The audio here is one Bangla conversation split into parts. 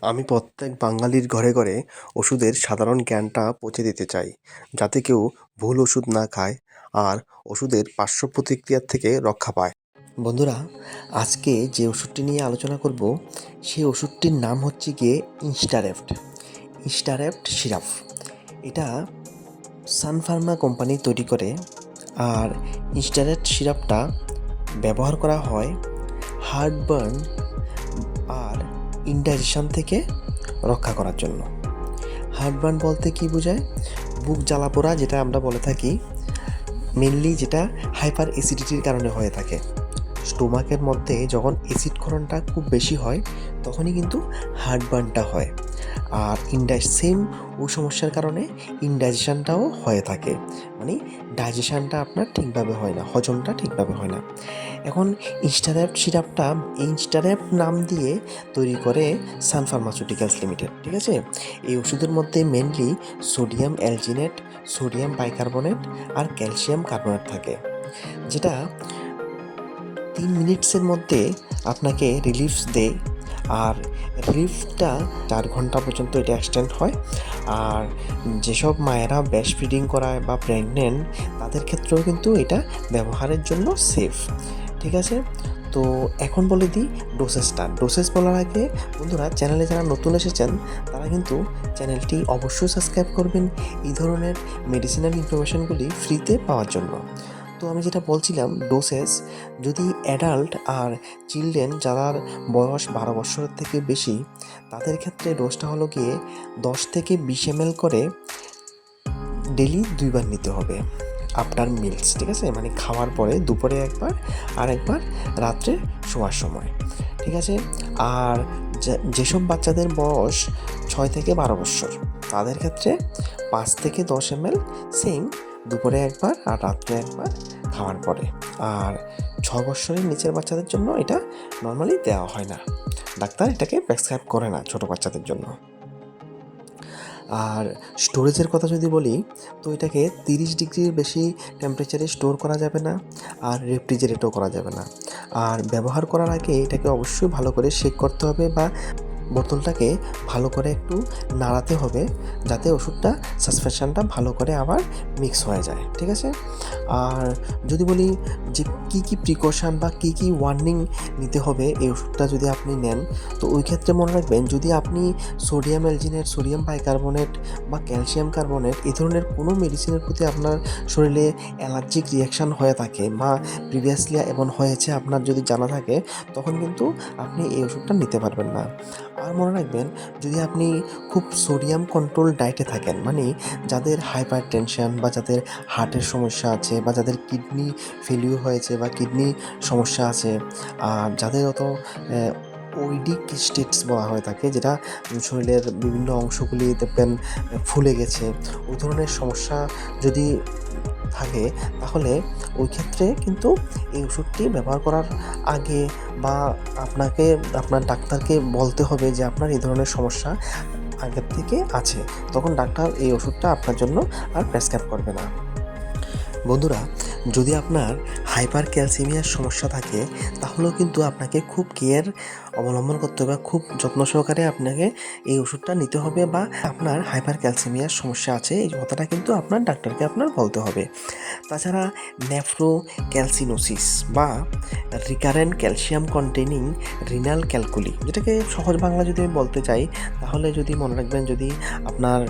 আমি প্রত্যেক বাঙালির ঘরে ঘরে ওষুধের সাধারণ জ্ঞানটা পৌঁছে দিতে চাই, যাতে কেউ ভুল ওষুধ না খায় আর ওষুধের পার্শ্ব প্রতিক্রিয়ার থেকে রক্ষা পায়। বন্ধুরা, আজকে যে ওষুধটি নিয়ে আলোচনা করব সেই ওষুধটির নাম হচ্ছে গিয়ে ইনস্টারেফট ইনস্টারেফট সিরাপ। এটা সানফার্মা কোম্পানি তৈরি করে আর ইনস্টারেফট সিরাপটা ব্যবহার করা হয় হার্টবার্ন আর ইনডাইজেশন থেকে রক্ষা করার জন্য। হার্টবার্ন বলতে কি বোঝায়? বুক জ্বালা পোড়া, যেটা আমরা বলে থাকি মেনলি যেটা হাইপার অ্যাসিডিটির কারণে হয়ে থাকে। স্টোমাকের মধ্যে যখন অ্যাসিড ক্ষরণটা খুব বেশি হয়, তখনই কিন্তু হার্টবার্নটা হয়। আর ইনডাই সেম ওই সমস্যার কারণে ইনডাইজেশনটাও হয়ে থাকে। মানে ডাইজেশনটা আপনার ঠিকভাবে হয় না, হজমটা ঠিকভাবে হয় না। এখন ইনস্টারেপ সিরাপটা, এই নাম দিয়ে তৈরি করে সান ফার্মাসিউটিক্যালস লিমিটেড, ঠিক আছে? এই ওষুধের মধ্যে mainly sodium alginate, sodium bicarbonate আর ক্যালসিয়াম কার্বনেট থাকে। যেটা তিন মিনিটসের মধ্যে আপনাকে রিলিফ দেয় আর রিলিফটা চার ঘণ্টা পর্যন্ত এটা এক্সটেন্ড হয়। আর যেসব মায়েরা ব্যাস ফিডিং করায় বা প্রেগনেন্ট তাদের ক্ষেত্রেও কিন্তু এটা ব্যবহারের জন্য সেফ ঠিক আছে? তো এখন বলে দিই ডোসেসটা ডোসেস বলার আগে বন্ধুরা চ্যানেলে যারা নতুন এসেছেন, তারা কিন্তু চ্যানেলটি অবশ্যই সাবস্ক্রাইব করবেন। এই ধরনের মেডিসিনাল ইনফরমেশনগুলি ফ্রিতে পাওয়ার জন্য। তো আমি যেটা বলছিলাম ডোসেস যদি অ্যাডাল্ট আর চিলড্রেন যারা বয়স বারো বছরের থেকে বেশি, তাদের ক্ষেত্রে ডোজটা হলো গিয়ে দশ থেকে বিশ এম করে ডেলি দুইবার নিতে হবে আফটার মিলস ঠিক আছে? মানে খাওয়ার পরে দুপুরে একবার আর একবার রাত্রে শোয়ার সময়, ঠিক আছে? আর যেসব বাচ্চাদের বয়স ছয় থেকে বারো বছর, তাদের ক্ষেত্রে পাঁচ থেকে দশ এম সেম দুপুরে একবার আর রাত্রে একবার খাওয়ার পরে। আর ছ বছরের নিচের বাচ্চাদের জন্য এটা নর্মালি দেওয়া হয় না। ডাক্তার এটাকে প্রেসক্রাইব করে না ছোট বাচ্চাদের জন্য। আর স্টোরেজের কথা যদি বলি, তো এটাকে তিরিশ ডিগ্রির বেশি টেম্পারেচারে স্টোর করা যাবে না আর রেফ্রিজারেটও করা যাবে না। আর ব্যবহার করার আগে এটাকে অবশ্যই ভালো করে শেক করতে হবে বা বোতলটাকে ভালো করে একটু নাড়াতে হবে যাতে ওষুধটা সাসপেনশনটা ভালো করে আবার মিক্স হয়ে যায়, ঠিক আছে? আর যদি বলি যে কী কী প্রিকশন বা কী কী ওয়ার্নিং নিতে হবে, এই ওষুধটা যদি আপনি নেন, তো ওই ক্ষেত্রে মনে রাখবেন, যদি আপনি সোডিয়াম অ্যালজিনেট সোডিয়াম বাইকার্বনেট বা ক্যালসিয়াম কার্বনেট এই ধরনের কোনো মেডিসিনের প্রতি আপনার শরীরে অ্যালার্জিক রিয়াকশান হয়ে থাকে বা প্রিভিয়াসলি এমন হয়েছে আপনার যদি জানা থাকে, তখন কিন্তু আপনি এই ওষুধটা নিতে পারবেন না। আর মনে রাখবেন, যদি আপনি খুব সোডিয়াম কন্ট্রোল ডায়েটে থাকেন মানে যাদের হাইপার টেনশন বা যাদের হার্টের সমস্যা আছে বা যাদের কিডনি ফেলিউর হয়েছে বা কিডনি সমস্যা আছে, আর যাদের অত ওইডিক স্টেটস বলা হয়ে থাকে, যেটা শরীরের বিভিন্ন অংশগুলি দেখবেন ফুলে গেছে, ওই ধরনের সমস্যা যদি থাকে, তাহলে ওই ক্ষেত্রে কিন্তু এই ওষুধটি ব্যবহার করার আগে বা আপনাকে, আপনার ডাক্তারকে বলতে হবে যে আপনার এই ধরনের সমস্যা আগের থেকে আছে, তখন ডাক্তার এই ওষুধটা আপনার জন্য আর প্রেসক্রাইব করবে না। বন্ধুরা, যদি আপনার হাইপার ক্যালসিমিয়ার সমস্যা থাকে, তাহলেও কিন্তু আপনাকে খুব কেয়ার অবলম্বন করতে হবে খুব যত্ন সহকারে আপনাকে এই ওষুধটা নিতে হবে বা আপনার হাইপার ক্যালসিমিয়ার সমস্যা আছে, এই কথাটা কিন্তু আপনার ডাক্তারকে আপনার বলতে হবে। তাছাড়া নেফ্রো ক্যালসিনোসিস বা recurrent calcium containing renal calculi, যেটাকে সহজ বাংলা যদি আমি বলতে চাই, তাহলে যদি মনে রাখবেন যদি আপনার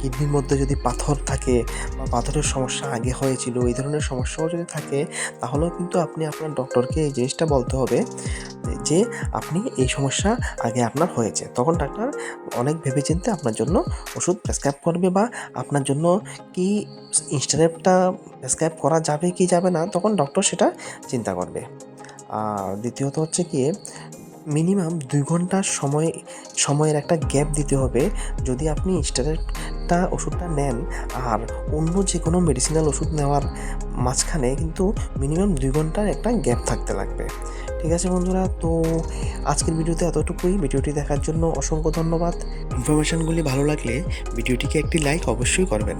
কিডনির মধ্যে যদি পাথর থাকে বা পাথরের সমস্যা আগে হয়েছিল, এই ধরনের সমস্যাও যদি থাকে তাহলেও কিন্তু আপনি আপনার ডক্টরকে এই জিনিসটা বলতে হবে, যে আপনি এই সমস্যা আগে আপনার হয়েছে। তখন ডাক্তার অনেক ভেবেচিন্তে আপনার জন্য ওষুধ প্রেসক্রাইব করবে বা আপনার জন্য কি ইনস্টারেপটা প্রেসক্রাইব করা যাবে কি যাবে না, তখন ডক্টর সেটা চিন্তা করবে। আর দ্বিতীয়ত হচ্ছে কি মিনিমাম দুই ঘণ্টার সময়, সময়ের একটা গ্যাপ দিতে হবে যদি আপনি স্টেরয়েডটা ওষুধটা নেন আর অন্য যে কোনো মেডিসিনাল ওষুধ নেওয়ার মাঝখানে কিন্তু মিনিমাম দুই ঘণ্টার একটা গ্যাপ থাকতে লাগবে। ঠিক আছে বন্ধুরা, তো আজকের ভিডিওতে এতটুকুই। ভিডিওটি দেখার জন্য অসংখ্য ধন্যবাদ। ইনফরমেশানগুলি ভালো লাগলে ভিডিওটিকে একটি লাইক অবশ্যই করবেন।